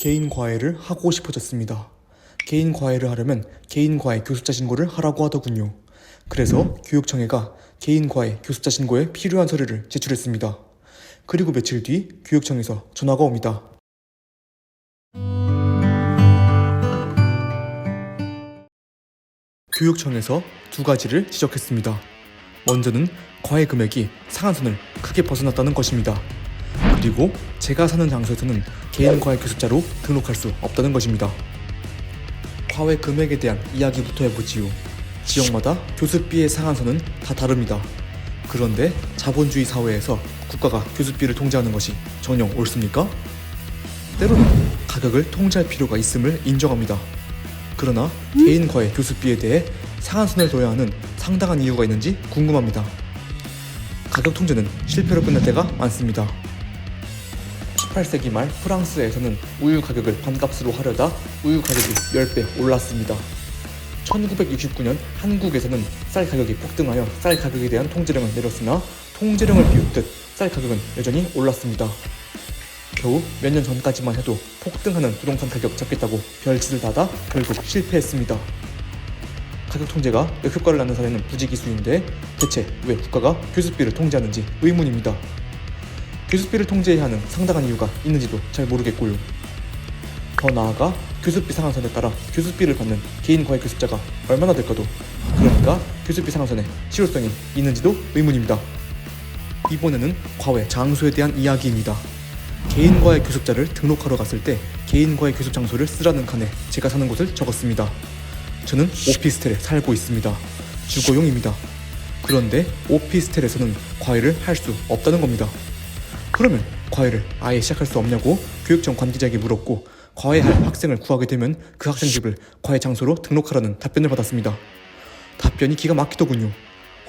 개인 과외를 하고 싶어졌습니다. 개인 과외를 하려면 개인 과외 교습자 신고를 하라고 하더군요. 그래서 교육청에가 개인 과외 교습자 신고에 필요한 서류를 제출했습니다. 그리고 며칠 뒤 교육청에서 전화가 옵니다. 교육청에서 두 가지를 지적했습니다. 먼저는 과외 금액이 상한선을 크게 벗어났다는 것입니다. 그리고 제가 사는 장소에서는 개인 과외 교습자로 등록할 수 없다는 것입니다. 과외 금액에 대한 이야기부터 해보지요. 지역마다 교습비의 상한선은 다 다릅니다. 그런데 자본주의 사회에서 국가가 교습비를 통제하는 것이 전혀 옳습니까? 때로는 가격을 통제할 필요가 있음을 인정합니다. 그러나 개인 과외 교습비에 대해 상한선을 둬야 하는 상당한 이유가 있는지 궁금합니다. 가격 통제는 실패로 끝날 때가 많습니다. 18세기 말 프랑스에서는 우유 가격을 반값으로 하려다 우유 가격이 10배 올랐습니다. 1969년 한국에서는 쌀 가격이 폭등하여 쌀 가격에 대한 통제령을 내렸으나 통제령을 비웃듯 쌀 가격은 여전히 올랐습니다. 겨우 몇 년 전까지만 해도 폭등하는 부동산 가격 잡겠다고 별짓을 다다 결국 실패했습니다. 가격 통제가 역효과를 낳는 사례는 부지기수인데 대체 왜 국가가 교습비를 통제하는지 의문입니다. 교습비를 통제해야 하는 상당한 이유가 있는지도 잘 모르겠고요. 더 나아가 교습비 상한선에 따라 교습비를 받는 개인 과외 교습자가 얼마나 될까도 그러니까 교습비 상한선에 실효성이 있는지도 의문입니다. 이번에는 과외 장소에 대한 이야기입니다. 개인 과외 교습자를 등록하러 갔을 때 개인 과외 교습 장소를 쓰라는 칸에 제가 사는 곳을 적었습니다. 저는 오피스텔에 살고 있습니다. 주거용입니다. 그런데 오피스텔에서는 과외를 할 수 없다는 겁니다. 그러면 과외를 아예 시작할 수 없냐고 교육청 관계자에게 물었고 과외할 학생을 구하게 되면 그 학생 집을 과외 장소로 등록하라는 답변을 받았습니다. 답변이 기가 막히더군요.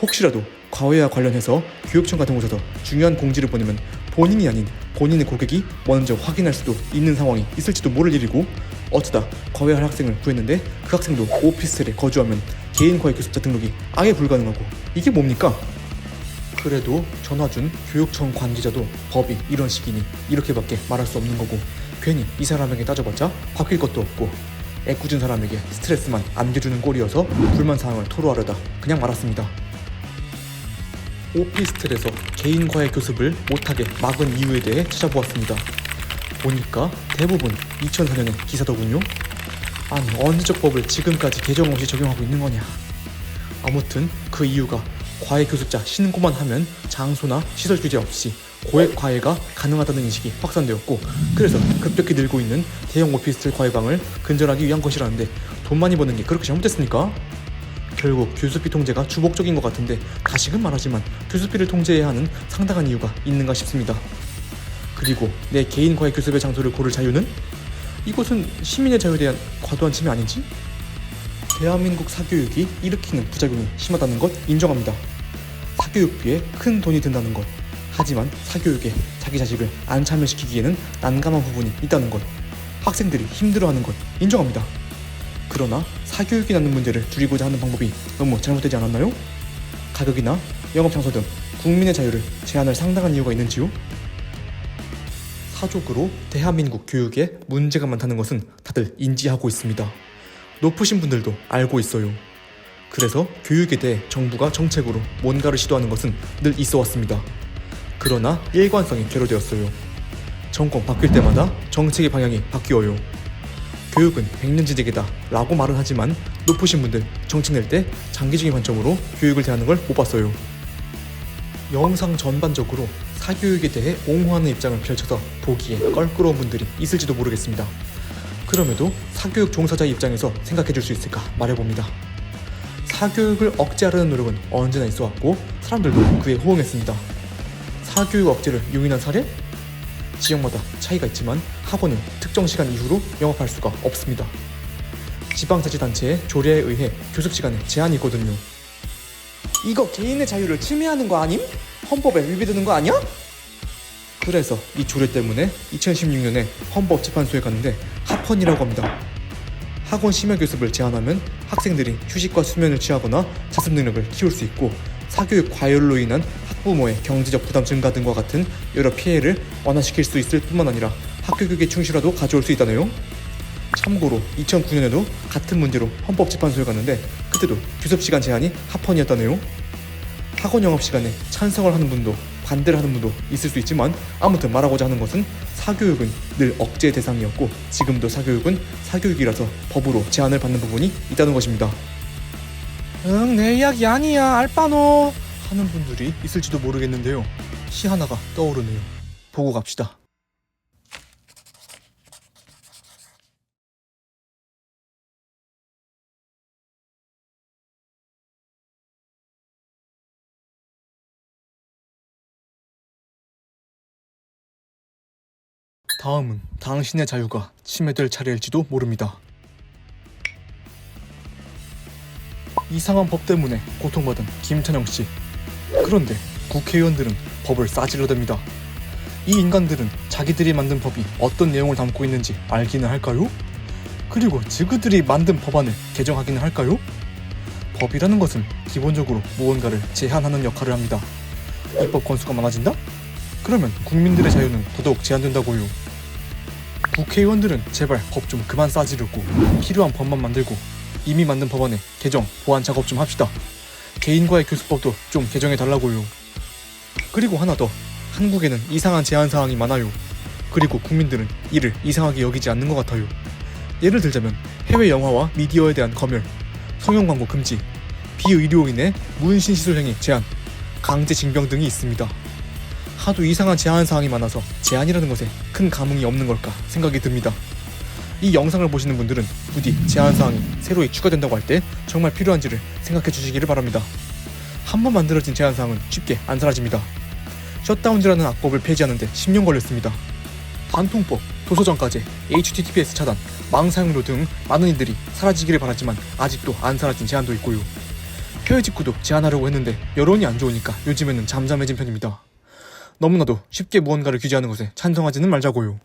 혹시라도 과외와 관련해서 교육청 같은 곳에서 중요한 공지를 보내면 본인이 아닌 본인의 고객이 먼저 확인할 수도 있는 상황이 있을지도 모를 일이고 어쩌다 과외할 학생을 구했는데 그 학생도 오피스텔에 거주하면 개인 과외 교습자 등록이 아예 불가능하고 이게 뭡니까? 그래도 전화 준 교육청 관계자도 법이 이런 식이니 이렇게밖에 말할 수 없는 거고 괜히 이 사람에게 따져봤자 바뀔 것도 없고 애꿎은 사람에게 스트레스만 안겨주는 꼴이어서 불만 사항을 토로하려다 그냥 말았습니다. 오피스텔에서 개인 과외 교습을 못하게 막은 이유에 대해 찾아보았습니다. 보니까 대부분 2004년의 기사더군요. 아니 언제적 법을 지금까지 개정 없이 적용하고 있는 거냐. 아무튼 그 이유가 과외 교습자 신고만 하면 장소나 시설 규제 없이 고액 과외가 가능하다는 인식이 확산되었고 그래서 급격히 늘고 있는 대형 오피스텔 과외방을 근절하기 위한 것이라는데 돈 많이 버는 게 그렇게 잘못됐습니까? 결국 교습비 통제가 주목적인 것 같은데 다시금 말하지만 교습비를 통제해야 하는 상당한 이유가 있는가 싶습니다. 그리고 내 개인 과외 교습의 장소를 고를 자유는? 이것은 시민의 자유에 대한 과도한 침해 아닌지? 대한민국 사교육이 일으키는 부작용이 심하다는 것 인정합니다. 사교육비에 큰 돈이 든다는 것. 하지만 사교육에 자기 자식을 안 참여시키기에는 난감한 부분이 있다는 것. 학생들이 힘들어하는 것 인정합니다. 그러나 사교육이 낳는 문제를 줄이고자 하는 방법이 너무 잘못되지 않았나요? 가격이나 영업 장소 등 국민의 자유를 제한할 상당한 이유가 있는지요? 사족으로 대한민국 교육에 문제가 많다는 것은 다들 인지하고 있습니다. 높으신 분들도 알고 있어요. 그래서 교육에 대해 정부가 정책으로 뭔가를 시도하는 것은 늘 있어 왔습니다. 그러나 일관성이 괴로되었어요. 정권 바뀔 때마다 정책의 방향이 바뀌어요. 교육은 백년지대계다 라고 말은 하지만 높으신 분들 정책 낼 때 장기적인 관점으로 교육을 대하는 걸 못 봤어요. 영상 전반적으로 사교육에 대해 옹호하는 입장을 펼쳐서 보기에 껄끄러운 분들이 있을지도 모르겠습니다. 그럼에도 사교육 종사자의 입장에서 생각해 줄 수 있을까 말해봅니다. 사교육을 억제하려는 노력은 언제나 있어 왔고 사람들도 그에 호응했습니다. 사교육 억제를 용인한 사례? 지역마다 차이가 있지만 학원은 특정 시간 이후로 영업할 수가 없습니다. 지방자치단체의 조례에 의해 교습 시간에 제한이 있거든요. 이거 개인의 자유를 침해하는 거 아님? 헌법에 위배되는 거 아니야? 그래서 이 조례 때문에 2016년에 헌법재판소에 갔는데 합헌이라고 합니다. 학원 심야 교습을 제한하면 학생들이 휴식과 수면을 취하거나 자습 능력을 키울 수 있고 사교육 과열로 인한 학부모의 경제적 부담 증가 등과 같은 여러 피해를 완화시킬 수 있을 뿐만 아니라 학교 교육에 충실하도 가져올 수 있다네요. 참고로 2009년에도 같은 문제로 헌법재판소에 갔는데 그때도 교습 시간 제한이 합헌이었다네요. 학원 영업 시간에 찬성을 하는 분도 반대를 하는 분도 있을 수 있지만 아무튼 말하고자 하는 것은 사교육은 늘 억제 대상이었고 지금도 사교육은 사교육이라서 법으로 제한을 받는 부분이 있다는 것입니다. 응, 내 이야기 아니야, 알바노. 하는 분들이 있을지도 모르겠는데요. 시 하나가 떠오르네요. 보고 갑시다. 다음은 당신의 자유가 침해될 차례일지도 모릅니다. 이상한 법 때문에 고통받은 김찬영 씨. 그런데 국회의원들은 법을 싸질러댑니다. 이 인간들은 자기들이 만든 법이 어떤 내용을 담고 있는지 알기는 할까요? 그리고 지그들이 만든 법안을 개정하기는 할까요? 법이라는 것은 기본적으로 무언가를 제한하는 역할을 합니다. 입법 건수가 많아진다? 그러면 국민들의 자유는 더더욱 제한된다고요. 국회의원들은 제발 법 좀 그만 싸지르고 필요한 법만 만들고 이미 만든 법안에 개정, 보완 작업 좀 합시다. 개인과의 교수법도 좀 개정해 달라고요. 그리고 하나 더. 한국에는 이상한 제한 사항이 많아요. 그리고 국민들은 이를 이상하게 여기지 않는 것 같아요. 예를 들자면 해외 영화와 미디어에 대한 검열, 성형 광고 금지, 비의료인의 문신 시술 행위 제한, 강제 징병 등이 있습니다. 하도 이상한 제한 사항이 많아서 제한이라는 것에 큰 감흥이 없는 걸까 생각이 듭니다. 이 영상을 보시는 분들은 부디 제한 사항이 새로이 추가된다고 할 때 정말 필요한지를 생각해 주시기를 바랍니다. 한 번 만들어진 제한 사항은 쉽게 안 사라집니다. 셧다운즈라는 악법을 폐지하는데 10년 걸렸습니다. 단통법, 도서정가제, HTTPS 차단, 망 사용료 등 많은 이들이 사라지기를 바랐지만 아직도 안 사라진 제한도 있고요. 해외 직구도 제한하려고 했는데 여론이 안 좋으니까 요즘에는 잠잠해진 편입니다. 너무나도 쉽게 무언가를 규제하는 것에 찬성하지는 말자고요.